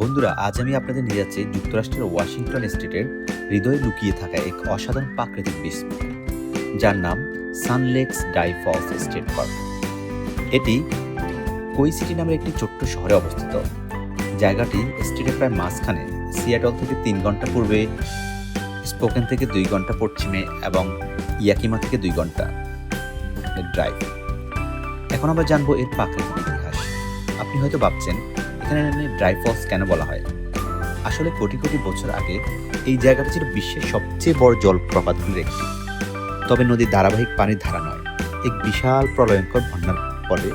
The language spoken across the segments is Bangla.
বন্ধুরা, আজ আমি আপনাদের নিয়ে যাচ্ছি যুক্তরাষ্ট্রের ওয়াশিংটন স্টেটের হৃদয়ে লুকিয়ে থাকা এক অসাধারণ প্রাকৃতিক বিস্ময় যার নাম সানলেক্স ডাই ফলস স্টেট পার্ক। এটি কোই সিটি নামের একটি ছোট্ট শহরে অবস্থিত। জায়গাটি স্টেটের প্রায় মাঝখানে সিয়াটল থেকে তিন ঘণ্টা পূর্বে, স্পোকেন থেকে দুই ঘণ্টা পশ্চিমে এবং ইয়াকিমা থেকে দুই ঘণ্টা ড্রাইভ এখন আমরা জানব এর প্রাকৃতিক ইতিহাস। আপনি হয়তো ভাবছেন এখানে ড্রাই ফলস কেন বলা হয়? আসলে কোটি কোটি বছর আগে এই জায়গাটা ছিল বিশ্বের সবচেয়ে বড় জলপ্রপাতগুলির একটি তবে নদীর ধারাবাহিক পানির ধারা নয়, এক বিশাল প্রলয়ঙ্কর বন্যার ফলে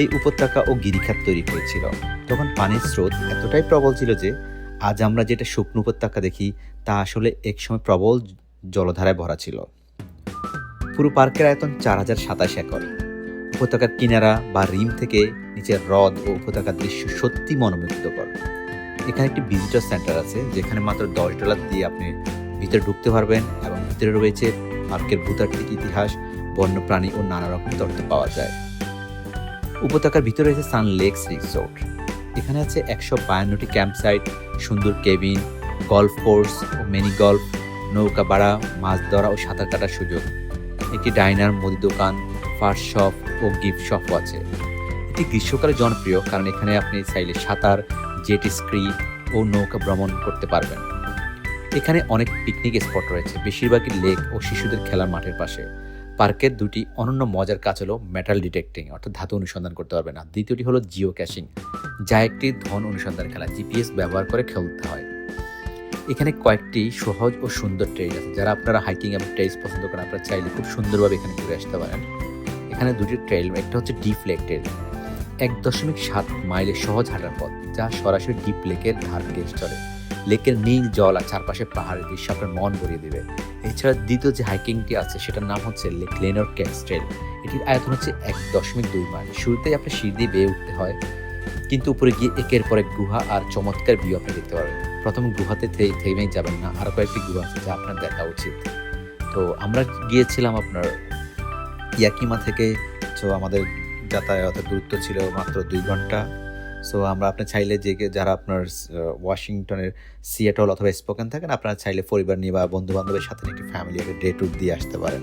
এই উপত্যকা ও গিরিখাত তৈরি হয়েছিল। তখন পানির স্রোত এতটাই প্রবল ছিল যে আজ আমরা যেটা শুকনো উপত্যকা দেখি, তা আসলে একসময় প্রবল জলধারায় ভরা ছিল। পুরো পার্কের আয়তন চার হাজার সাতাশ একর। উপত্যকার কিনারা বা রিম থেকে নিচের হ্রদ ও উপত্যকার দৃশ্য সত্যি মনোমুগ্ধকর। এখানে একটি ভিজিটর সেন্টার আছে, যেখানে মাত্র দশ ডলার দিয়ে আপনি ভিতরে ঢুকতে পারবেন এবং ভিতরে রয়েছে পার্কের ভূতাত্ত্বিক ইতিহাস, বন্যপ্রাণী ও নানা রকম তথ্য পাওয়া যায়। উপত্যকার ভিতরে রয়েছে সান লেকস রিসোর্ট এখানে আছে একশো বায়ান্নটি ক্যাম্প সাইট সুন্দর কেবিন গল্ফ কোর্স ও মিনি গল্ফ নৌকা ভাড়া, মাছ ধরা ও সাঁতার কাটার সুযোগ। একটি ডাইনার মুদি দোকান ফার্স্ট শপ ও গিফট শপও আছে। এটি গ্রীষ্মকালে জনপ্রিয়, কারণ এখানে আপনি চাইলে সাঁতার, জেট স্ক্রি ও নৌকা ভ্রমণ করতে পারবেন। এখানে অনেক পিকনিক স্পট রয়েছে, বেশিরভাগই লেক ও শিশুদের খেলার মাঠের পাশে। পার্কের দুটি অনন্য মজার কাজ হলো মেটাল ডিটেক্টিং অর্থাৎ ধাতু অনুসন্ধান করতে পারবে না দ্বিতীয়টি হলো জিও ক্যাশিং যা একটি ধন অনুসন্ধান খেলা জিপিএস ব্যবহার করে খেলতে হয়। এখানে কয়েকটি সহজ ও সুন্দর ট্রেইল আছে, যারা আপনারা হাইকিং এবং ট্রেইলস পছন্দ করেন। আপনারা চাইলে খুব সুন্দরভাবে এখানে ঘুরে আসতে পারেন। এখানে দুটি ট্রেইল একটা হচ্ছে ডিপ লেক ট্রেল এক দশমিক সাত মাইলের সহজ হাঁটার পথ, যা সরাসরি ডিপ লেকের ধার দিয়ে চলে। লেকের নীল জল আর চারপাশে পাহাড়ের দৃশ্য আপনার মন ভরিয়ে দেবে। এছাড়া দ্বিতীয় যে হাইকিংটি আছে, সেটার নাম হচ্ছে লেক লেনর ক্যাপস ট্রেল এটির আয়তন হচ্ছে এক দশমিক দুই মাইল। শুরুতেই আপনার সিঁড়ি দিয়ে বেয়ে উঠতে হয়, কিন্তু উপরে গিয়ে একের পর এক গুহা আর চমৎকার ভিউ আপনি দেখতে পারবেন প্রথম গুহাতে থেমেই যাবেন না আরও কয়েকটি গুহা আছে যা আপনার দেখা উচিত। তো আমরা গিয়েছিলাম আপনার ইয়াকিমা থেকে তো আমাদের যাতায়াতের দূরত্ব ছিল মাত্র দুই ঘণ্টা। সো আমরা আপনি চাইলে যে যারা আপনার ওয়াশিংটনের সিয়াটল অথবা স্পোকেন থাকেন, আপনারা চাইলে পরিবার নিয়ে বা বন্ধু বান্ধবের সাথে একটি ফ্যামিলি একটা ডে ট্যুর দিয়ে আসতে পারেন।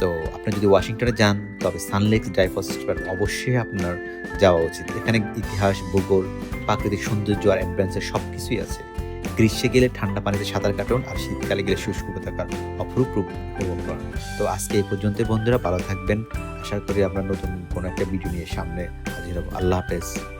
তো আপনি যদি ওয়াশিংটনে যান, তবে সানলেক্স ডাইফস অবশ্যই আপনার যাওয়া উচিত। এখানে ইতিহাস, ভূগোল, প্রাকৃতিক সৌন্দর্য আর অ্যাম্বুলেন্সের সব কিছুই আছে। গ্রীষ্মে গেলে ঠান্ডা পানিতে সাঁতার কাটুন আর শীতকালে গেলে শুষ্ক উপত্যকার অপরূপ রূপ উপভোগ করুন। তো আজকে এই পর্যন্ত বন্ধুরা, ভালো থাকবেন। আশা করি আপনার নতুন কোনো একটা ভিডিও নিয়ে সামনে হাজির হব। আল্লাহ হাফেজ।